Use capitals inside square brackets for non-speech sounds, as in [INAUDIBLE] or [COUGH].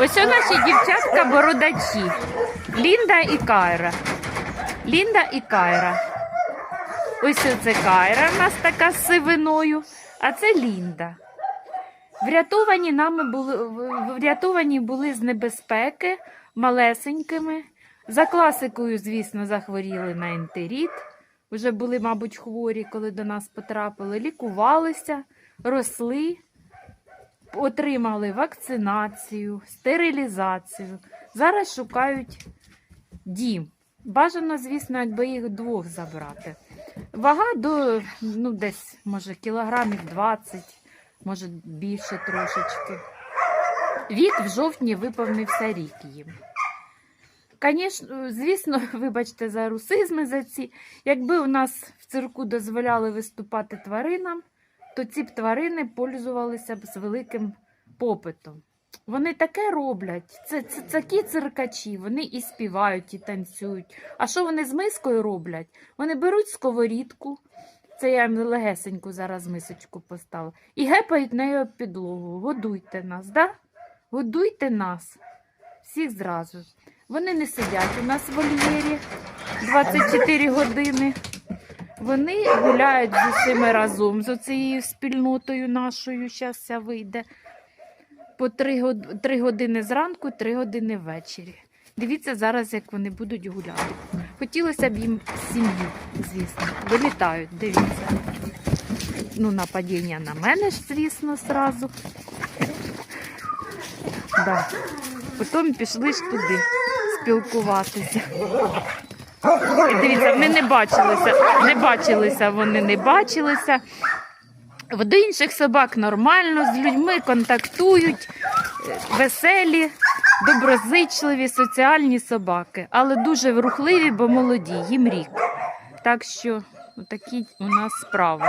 Ось у наші дівчатка бородачі. Лінда і Кайра. Лінда і Кайра. Ось це Кайра у нас така з сивиною, а це Лінда. Врятовані нами були, врятовані були з небезпеки малесенькими. За класикою, звісно, захворіли на ентеріт. Вже були, мабуть, хворі, коли до нас потрапили. Лікувалися, росли, отримали вакцинацію, стерилізацію. Зараз шукають дім. Бажано, звісно, якби їх двох забрати. Вага до ну, десь, може, кілограмів 20, може більше трошечки. Вік в жовтні виповнився рік їм. Конечно, звісно, [LAUGHS] вибачте за русизми за ці. Якби у нас в цирку дозволяли виступати тваринам, то ці б тварини пользувалися б з великим попитом. Вони таке роблять. Це, це такі циркачі, вони і співають, і танцюють. А що вони з мискою роблять? Вони беруть сковорідку, це я їм легесеньку зараз мисочку поставила, і гепають нею об підлогу. Годуйте нас, да? Годуйте нас. Всіх зразу. Вони не сидять у нас в вольєрі 24 години. Вони гуляють з усіми разом, з цією спільнотою нашою. Зараз вийде. По 3, год... 3 години зранку, 3 години ввечері. Дивіться зараз, як вони будуть гуляти. Хотілося б їм сім'ю, звісно. Вилітають, дивіться. Ну, нападіння на мене ж, звісно, зразу. Да. Потім пішли ж туди спілкуватися. Дивіться, вони не бачилися, не бачилися, вони не бачилися. В інших собак нормально, з людьми контактують, веселі, доброзичливі, соціальні собаки, але дуже рухливі, бо молоді, їм рік. Так що такі у нас справи.